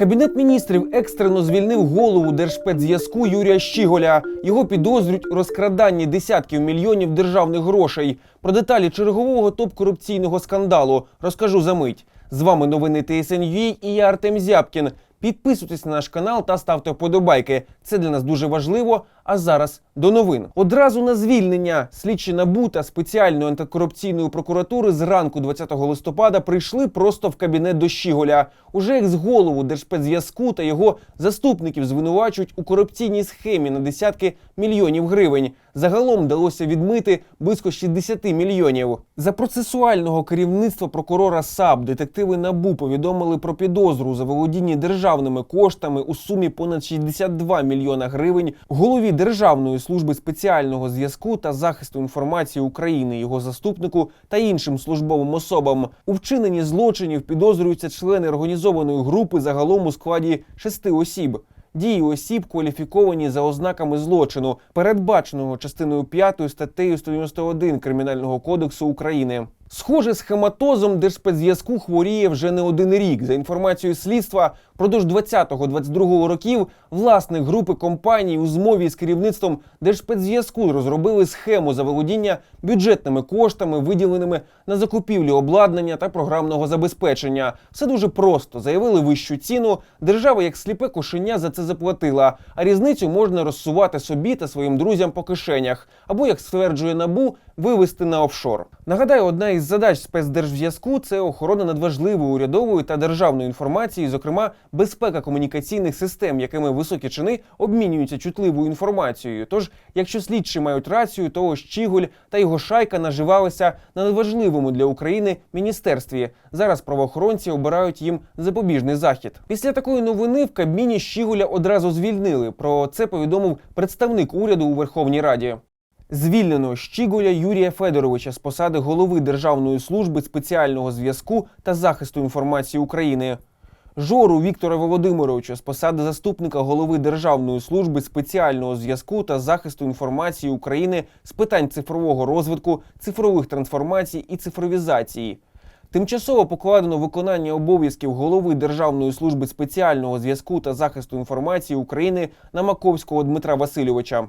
Кабінет міністрів екстрено звільнив голову Держспецзв'язку Юрія Щіголя. Його підозрюють у розкраданні десятків мільйонів державних грошей. Про деталі чергового топ-корупційного скандалу розкажу за мить. З вами новини ТСНЮ і я Артем Зябкін. Підписуйтесь на наш канал та ставте вподобайки. Це для нас дуже важливо. А зараз до новин. Одразу на звільнення слідчі НАБУ та спеціальної антикорупційної прокуратури зранку 20 листопада прийшли просто в кабінет до Щіголя. Уже екс-голову Держспецзв'язку та його заступників звинувачують у корупційній схемі на десятки мільйонів гривень. Загалом вдалося відмити близько 60 мільйонів. За процесуального керівництва прокурора САП детективи НАБУ повідомили про підозру за володіння державними коштами у сумі понад 62 мільйона гривень голові Державної служби спеціального зв'язку та захисту інформації України, його заступнику та іншим службовим особам. У вчиненні злочинів підозрюються члени організованої групи загалом у складі шести осіб. Дії осіб кваліфіковані за ознаками злочину, передбаченого частиною 5 статтею 191 Кримінального кодексу України. Схоже, схематозом Держспецзв'язку хворіє вже не один рік. За інформацією слідства, впродовж 20-22 років власник групи компаній у змові з керівництвом Держспецзв'язку розробили схему заволодіння бюджетними коштами, виділеними на закупівлю обладнання та програмного забезпечення. Все дуже просто. Заявили вищу ціну. Держава, як сліпе кошеня, за це заплатила. А різницю можна розсувати собі та своїм друзям по кишенях, або, як стверджує набу, вивести на офшор. Нагадаю, одна із задач спецдержзв'язку це охорона надважливої урядової та державної інформації, зокрема безпека комунікаційних систем, якими високі чини обмінюються чутливою інформацією. Тож, якщо слідчі мають рацію, то Щіголь та його шайка наживалися на надважливому для України міністерстві. Зараз правоохоронці обирають їм запобіжний захід. Після такої новини в Кабміні Щіголя одразу звільнили. Про це повідомив представник уряду у Верховній Раді. Звільнено Щіголя Юрія Федоровича з посади голови Державної служби спеціального зв'язку та захисту інформації України. Жору Віктора Володимировича з посади заступника голови Державної служби спеціального зв'язку та захисту інформації України з питань цифрового розвитку, цифрових трансформацій і цифровізації. Тимчасово покладено виконання обов'язків голови Державної служби спеціального зв'язку та захисту інформації України на Маковського Дмитра Васильовича.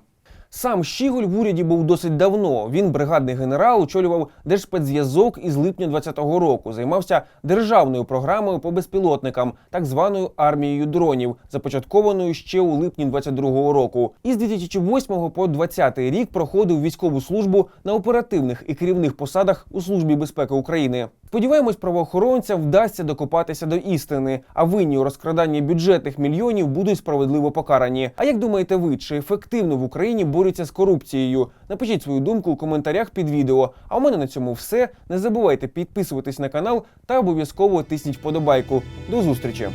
Сам Щіголь в уряді був досить давно. Він бригадний генерал, очолював Держспецзв'язок із липня 2020 року. Займався державною програмою по безпілотникам, так званою армією дронів, започаткованою ще у липні 2022 року. Із 2008 по 2020 рік проходив військову службу на оперативних і керівних посадах у службі безпеки України. Сподіваємось, правоохоронцям вдасться докопатися до істини, а винні у розкраданні бюджетних мільйонів будуть справедливо покарані. А як думаєте ви, чи ефективно в Україні борються з корупцією? Напишіть свою думку у коментарях під відео. А у мене на цьому все. Не забувайте підписуватись на канал та обов'язково тисніть вподобайку. До зустрічі!